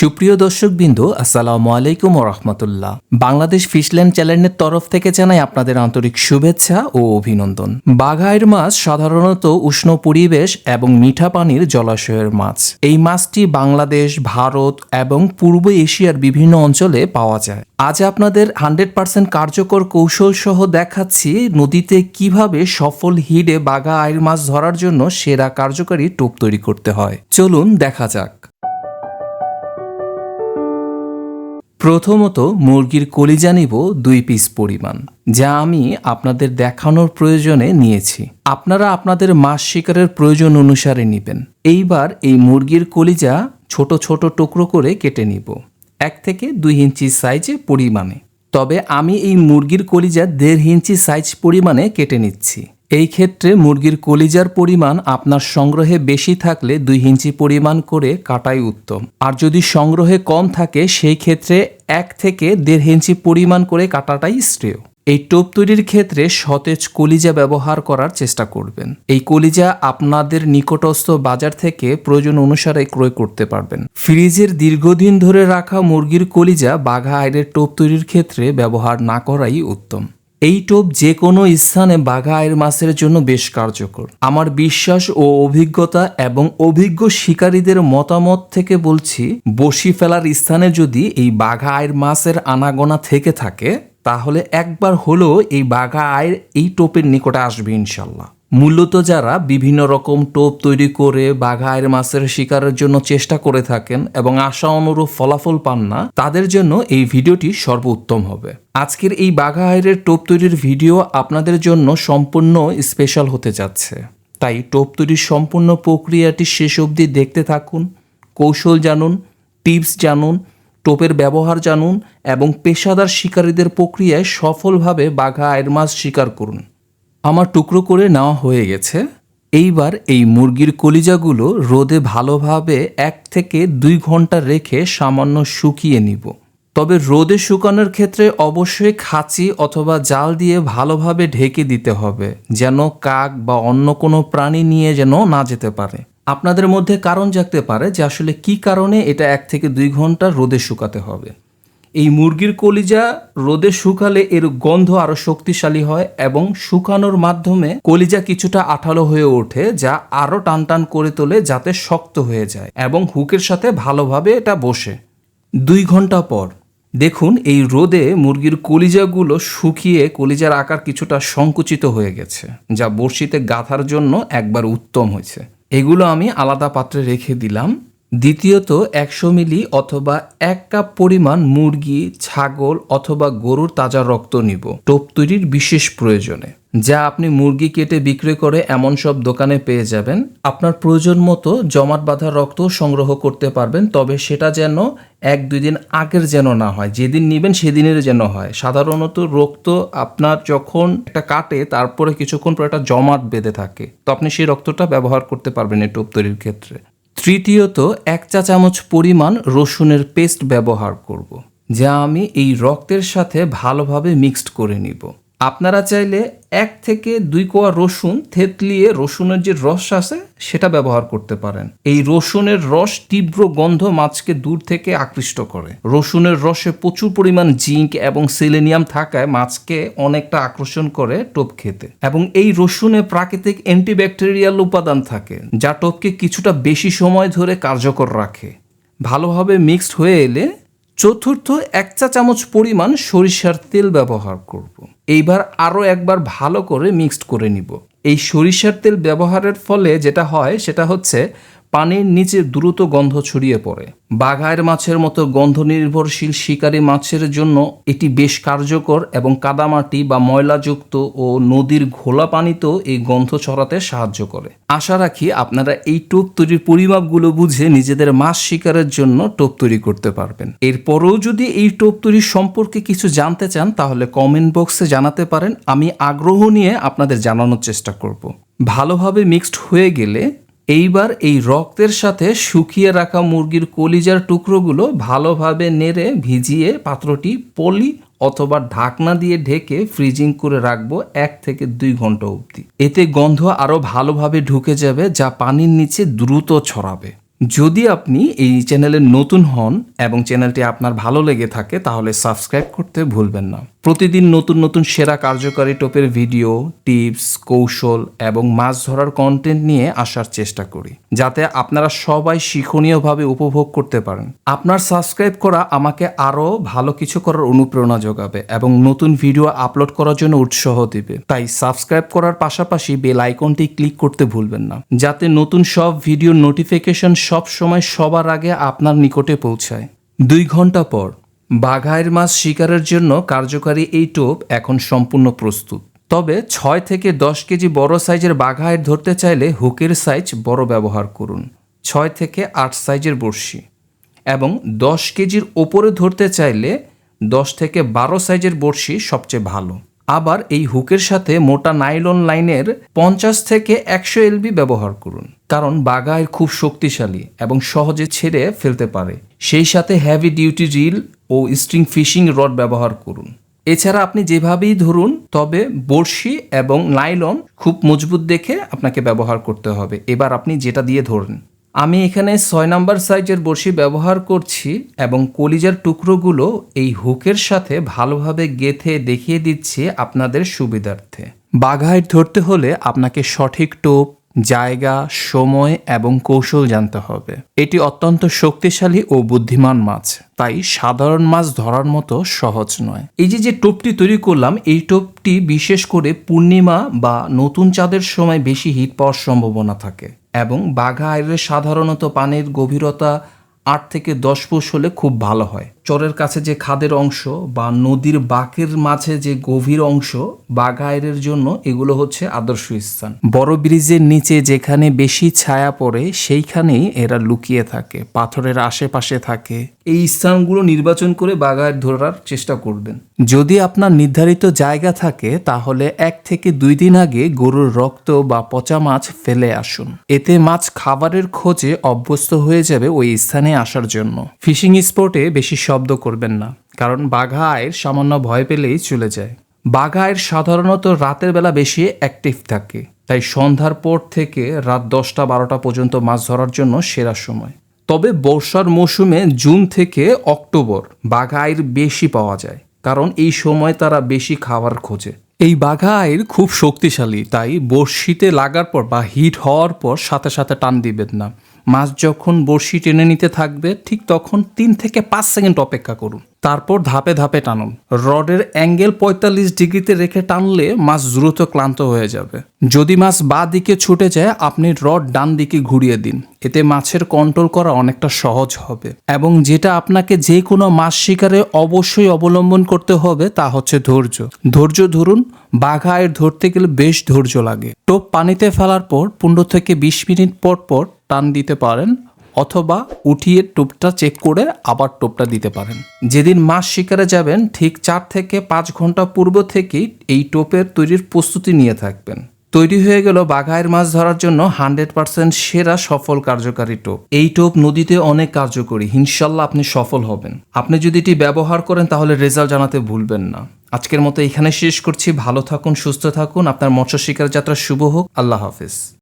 সুপ্রিয় দর্শকবৃন্দ, আসসালামু আলাইকুম রহমতুল্লাহ। বাংলাদেশ ফিশল্যান্ড চ্যানেলের তরফ থেকে জানাই আপনাদের আন্তরিক শুভেচ্ছা ও অভিনন্দন। বাঘাইর মাছ সাধারণত উষ্ণ পরিবেশ এবং মিঠা পানির জলাশয়ের মাছ। এই মাছটি বাংলাদেশ, ভারত এবং পূর্ব এশিয়ার বিভিন্ন অঞ্চলে পাওয়া যায়। আজ আপনাদের হান্ড্রেড পার্সেন্ট কার্যকর কৌশল সহ দেখাচ্ছি নদীতে কীভাবে সফল হিডে বাঘা আয়ের মাছ ধরার জন্য সেরা কার্যকারী টোপ তৈরি করতে হয়। চলুন দেখা যাক। প্রথমত মুরগির কলিজা নিব দুই পিস পরিমাণ, যা আমি আপনাদের দেখানোর প্রয়োজনে নিয়েছি। আপনারা আপনাদের মাছ শিকারের প্রয়োজন অনুসারে নেবেন। এইবার এই মুরগির কলিজা ছোট ছোট টুকরো করে কেটে নিব, এক থেকে দুই ইঞ্চি সাইজে পরিমাণে। তবে আমি এই মুরগির কলিজা দেড় ইঞ্চি সাইজ পরিমাণে কেটে নিচ্ছি। এই ক্ষেত্রে মুরগির কলিজার পরিমাণ আপনার সংগ্রহে বেশি থাকলে দুই ইঞ্চি পরিমাণ করে কাটাই উত্তম। আর যদি সংগ্রহে কম থাকে, সেই ক্ষেত্রে এক থেকে দেড় ইঞ্চি পরিমাণ করে কাটাটাই শ্রেয়। এই টোপ তৈরির ক্ষেত্রে সতেজ কলিজা ব্যবহার করার চেষ্টা করবেন। এই কলিজা আপনাদের নিকটস্থ বাজার থেকে প্রয়োজন অনুসারে ক্রয় করতে পারবেন। ফ্রিজের দীর্ঘদিন ধরে রাখা মুরগির কলিজা বাঘা আইরের টোপ তৈরির ক্ষেত্রে ব্যবহার না করাই উত্তম। এই টোপ যে কোনো স্থানে বাঘা আয়ের মাছের জন্য বেশ কার্যকর। আমার বিশ্বাস ও অভিজ্ঞতা এবং অভিজ্ঞ শিকারীদের মতামত থেকে বলছি, বসি ফেলার স্থানে যদি এই বাঘা আয়ের মাছের আনাগোনা থেকে থাকে, তাহলে একবার হলেও এই বাঘা আয়ের এই টোপের নিকটে আসবে ইনশাল্লাহ। মূলত যারা বিভিন্ন রকম টোপ তৈরি করে বাঘা আয়ের মাছের শিকারের জন্য চেষ্টা করে থাকেন এবং আশা অনুরূপ ফলাফল পান না, তাদের জন্য এই ভিডিওটি সর্বোত্তম হবে। আজকের এই বাঘা আয়ের টোপ তৈরির ভিডিও আপনাদের জন্য সম্পূর্ণ স্পেশাল হতে যাচ্ছে। তাই টোপ তৈরির সম্পূর্ণ প্রক্রিয়াটি শেষ অবধি দেখতে থাকুন, কৌশল জানুন, টিপস জানুন, টোপের ব্যবহার জানুন এবং পেশাদার শিকারীদের প্রক্রিয়ায় সফলভাবে বাঘা আয়ের মাছ শিকার করুন। আমার টুকরো করে নেওয়া হয়ে গেছে। এইবার এই মুরগির কলিজাগুলো রোদে ভালোভাবে এক থেকে দুই ঘণ্টা রেখে সামান্য শুকিয়ে নিব। তবে রোদে শুকানোর ক্ষেত্রে অবশ্যই খাঁচি অথবা জাল দিয়ে ভালোভাবে ঢেকে দিতে হবে, যেন কাক বা অন্য কোনো প্রাণী নিয়ে যেন না যেতে পারে। আপনাদের মধ্যে কারণ জাগতে পারে যে আসলে কি কারণে এটা এক থেকে দুই ঘণ্টা রোদে শুকাতে হবে। এই মুরগির কলিজা রোদে শুকালে এর গন্ধ আরও শক্তিশালী হয় এবং শুকানোর মাধ্যমে কলিজা কিছুটা আঠালো হয়ে ওঠে, যা আরও টান টান করে তোলে যাতে শক্ত হয়ে যায় এবং হুকের সাথে ভালোভাবে এটা বসে। দুই ঘণ্টা পর, দেখুন এই রোদে মুরগির কলিজাগুলো শুকিয়ে কলিজার আকার কিছুটা সংকুচিত হয়ে গেছে, যা বড়শিতে গাঁথার জন্য একবার উত্তম হয়েছে। এগুলো আমি আলাদা পাত্রে রেখে দিলাম। দ্বিতীয়ত, একশো মিলি অথবা এক কাপ পরিমাণ মুরগি, ছাগল অথবা গরুর তাজা রক্ত নিব। টোপ তৈরির বিশেষ প্রয়োজনে। যা আপনি মুরগি কেটে বিক্রি করে এমন সব দোকানে পেয়ে যাবেন। আপনার প্রয়োজন মতো জমাট বাঁধা রক্ত সংগ্রহ করতে পারবেন, তবে সেটা যেন এক দুই দিন আগের যেন না হয়। যেদিন নেবেন সেদিনের যেন হয়। সাধারণত রক্ত আপনার যখন একটা কাটে, তারপরে কিছুক্ষণ পর একটা জমাট বেঁধে থাকে। তো আপনি সেই রক্তটা ব্যবহার করতে পারবেন এই টোপ তৈরির ক্ষেত্রে। তৃতীয়ত এক চা চামচ পরিমাণ রসুনের পেস্ট ব্যবহার করব। যা আমি এই রক্তের সাথে ভালোভাবে মিক্সড করে নিব আপনারা চাইলে এক থেকে দুই কোয়া রসুন থেতলিয়ে রসুনের যে রস আছে, সেটা ব্যবহার করতে পারেন। এই রসুনের রস তীব্র গন্ধ মাছকে দূর থেকে আকৃষ্ট করে। রসুনের রসে প্রচুর পরিমাণ জিঙ্ক এবং সেলেনিয়াম থাকায় মাছকে অনেকটা আকর্ষণ করে টোপ খেতে। এবং এই রসুনে প্রাকৃতিক অ্যান্টিব্যাকটেরিয়াল উপাদান থাকে, যা টোপকে কিছুটা বেশি সময় ধরে কার্যকর রাখে। ভালোভাবে মিক্সড হয়ে এলে চতুর্থ এক চা চামচ পরিমাণ সরিষার তেল ব্যবহার করব। এইবার আরও একবার ভালো করে মিক্সড করে নিব এই সরিষার তেল ব্যবহারের ফলে যেটা হয়, সেটা হচ্ছে পানির নিচে দ্রুত গন্ধ ছড়িয়ে পড়ে। বাঘায়ের মাছের মতো গন্ধ নির্ভরশীল শিকারী মাছের জন্য এটি বেশ কার্যকর এবং কাদামাটি বা ময়লাযুক্ত ও নদীর ঘোলা পানিতেও এই গন্ধ ছড়াতে সাহায্য করে। আশা রাখি আপনারা এই টোপ তৈরির পরিমাপগুলো বুঝে নিজেদের মাছ শিকারের জন্য টোপ তৈরি করতে পারবেন। এরপরেও যদি এই টোপ তৈরি সম্পর্কে কিছু জানতে চান, তাহলে কমেন্ট বক্সে জানাতে পারেন। আমি আগ্রহ নিয়ে আপনাদের জানানোর চেষ্টা করব। ভালোভাবে মিক্সড হয়ে গেলে এইবার এই রক্তের সাথে শুকিয়ে রাখা মুরগির কলিজার টুকরোগুলো ভালোভাবে নেড়ে ভিজিয়ে পাত্রটি পলি অথবা ঢাকনা দিয়ে ঢেকে ফ্রিজিং করে রাখব এক থেকে দুই ঘণ্টা অবধি। এতে গন্ধ আরও ভালোভাবে ঢুকে যাবে, যা পানির নিচে দ্রুত ছড়াবে। যদি আপনি এই চ্যানেলে নতুন হন এবং চ্যানেলটি আপনার ভালো লেগে থাকে, তাহলে সাবস্ক্রাইব করতে ভুলবেন না। প্রতিদিন নতুন নতুন সেরা কার্যকারী টোপের ভিডিও, টিপস, কৌশল এবং মাছ ধরার কন্টেন্ট নিয়ে আসার চেষ্টা করি, যাতে আপনারা সবাই শিক্ষণীয়ভাবে উপভোগ করতে পারেন। আপনার সাবস্ক্রাইব করা আমাকে আরও ভালো কিছু করার অনুপ্রেরণা যোগাবে এবং নতুন ভিডিও আপলোড করার জন্য উৎসাহ দিবে। তাই সাবস্ক্রাইব করার পাশাপাশি বেল আইকনটি ক্লিক করতে ভুলবেন না, যাতে নতুন সব ভিডিও নোটিফিকেশন সব সময় সবার আগে আপনার নিকটে পৌঁছায়। দুই ঘণ্টা পর বাঘায়ের মাছ শিকারের জন্য কার্যকারী এই টোপ এখন সম্পূর্ণ প্রস্তুত। তবে ছয় থেকে দশ কেজি বড় সাইজের বাঘায়ের ধরতে চাইলে হুকের সাইজ বড় ব্যবহার করুন। ছয় থেকে আট সাইজের বড়শি। এবং দশ কেজির ওপরে ধরতে চাইলে দশ থেকে বারো সাইজের বড়শি সবচেয়ে ভালো। আবার এই হুকের সাথে মোটা নাইলন লাইনের পঞ্চাশ থেকে একশো এলবি ব্যবহার করুন। কারণ বাগায় খুব শক্তিশালী এবং সহজে ছেড়ে ফেলতে পারে। সেই সাথে হ্যাভি ডিউটি রিল ও স্ট্রিং ফিশিং রড ব্যবহার করুন। এছাড়া আপনি যেভাবেই ধরুন, তবে বড়শি এবং নাইলন খুব মজবুত দেখে আপনাকে ব্যবহার করতে হবে। এবার আপনি যেটা দিয়ে ধরুন। আমি এখানে ছয় নাম্বার সাইজের বড়শি ব্যবহার করছি এবং কলিজার টুকরোগুলো এই হুকের সাথে ভালোভাবে গেথে দেখিয়ে দিচ্ছি আপনাদের সুবিধার্থে। বাঘাইট ধরতে হলে আপনাকে সঠিক টোপ জায়গা, সময় এবং কৌশল জানতে হবে। এটি অত্যন্ত শক্তিশালী ও বুদ্ধিমান মাছ, তাই সাধারণ মাছ ধরার মতো সহজ নয়। এই যে যে টোপটি তৈরি করলাম, এই টোপটি বিশেষ করে পূর্ণিমা বা নতুন চাঁদের সময় বেশি হিট পাওয়ার সম্ভাবনা থাকে এবং বাঘা আইরের সাধারণত পানির গভীরতা আট থেকে দশ ফুট হলে খুব ভালো হয়। চরের কাছে যে খাদের অংশ বা নদীর বাঁকের মাঝে যে গভীর অংশ বাঘা আইরের জন্য এগুলো হচ্ছে আদর্শ স্থান। বড় ব্রিজের নিচে যেখানে বেশি ছায়া পড়ে, সেইখানেই এরা লুকিয়ে থাকে, পাথরের আশেপাশে থাকে। এই স্থানগুলো নির্বাচন করে বাঘায় ধরার চেষ্টা করবেন। যদি আপনার নির্ধারিত জায়গা থাকে, তাহলে এক থেকে দুই দিন আগে গরুর রক্ত বা পচা মাছ ফেলে আসুন। এতে মাছ খাবারের খোঁজে অভ্যস্ত হয়ে যাবে ওই স্থানে আসার জন্য। ফিশিং স্পটে বেশি শব্দ করবেন না, কারণ বাঘা আয়ের সামান্য ভয় পেলেই চলে যায়। বাঘা আয়ের সাধারণত রাতের বেলা বেশি অ্যাক্টিভ থাকে, তাই সন্ধ্যার পর থেকে রাত দশটা বারোটা পর্যন্ত মাছ ধরার জন্য সেরা সময়। তবে বর্ষার মৌসুমে জুন থেকে অক্টোবর বাঘা আয়ের বেশি পাওয়া যায়, কারণ এই সময় তারা বেশি খাবার খোঁজে। এই বাঘা আয়ের খুব শক্তিশালী, তাই বড়শিতে লাগার পর বা হিট হওয়ার পর সাথে সাথে টান দিবেন না। মাছ যখন বড়শি টেনে নিতে থাকবে ঠিক তখন তিন থেকে পাঁচ সেকেন্ড অপেক্ষা করুন। তারপর ধাপে ধাপে টানুন। রডের অ্যাঙ্গেল পঁয়তাল্লিশ ডিগ্রিতে রেখে টানলে মাছ দ্রুত ক্লান্ত হয়ে যাবে। যদি মাছ বা দিকে ছুটে যায়, আপনি রড ডান দিকে ঘুরিয়ে দিন। এতে মাছের কন্ট্রোল করা অনেকটা সহজ হবে। এবং যেটা আপনাকে যে কোনো মাছ শিকারে অবশ্যই অবলম্বন করতে হবে, তা হচ্ছে ধৈর্য। ধৈর্য ধরুন, বাঘা ধরতে গেলে বেশ ধৈর্য লাগে। টোপ পানিতে ফেলার পর পনেরো থেকে বিশ মিনিট পর পর টান দিতে পারেন। অথবা উঠিয়ে টোপটা চেক করে আবার টোপটা দিতে পারেন। যেদিন মাছ শিকারে যাবেন, ঠিক চার থেকে পাঁচ ঘণ্টা পূর্ব থেকেই এই টোপের তৈরির প্রস্তুতি নিয়ে থাকবেন। তৈরি হয়ে গেল বাঘায়ের মাছ ধরার জন্য হান্ড্রেড পার্সেন্ট সেরা সফল কার্যকারী টোপ। এই টোপ নদীতে অনেক কার্যকরী। ইনশাল্লাহ আপনি সফল হবেন। আপনি যদি এটি ব্যবহার করেন, তাহলে রেজাল্ট জানাতে ভুলবেন না। আজকের মতো এখানে শেষ করছি। ভালো থাকুন, সুস্থ থাকুন। আপনার মৎস্য শিকার যাত্রা শুভ হোক। আল্লাহ হাফিজ।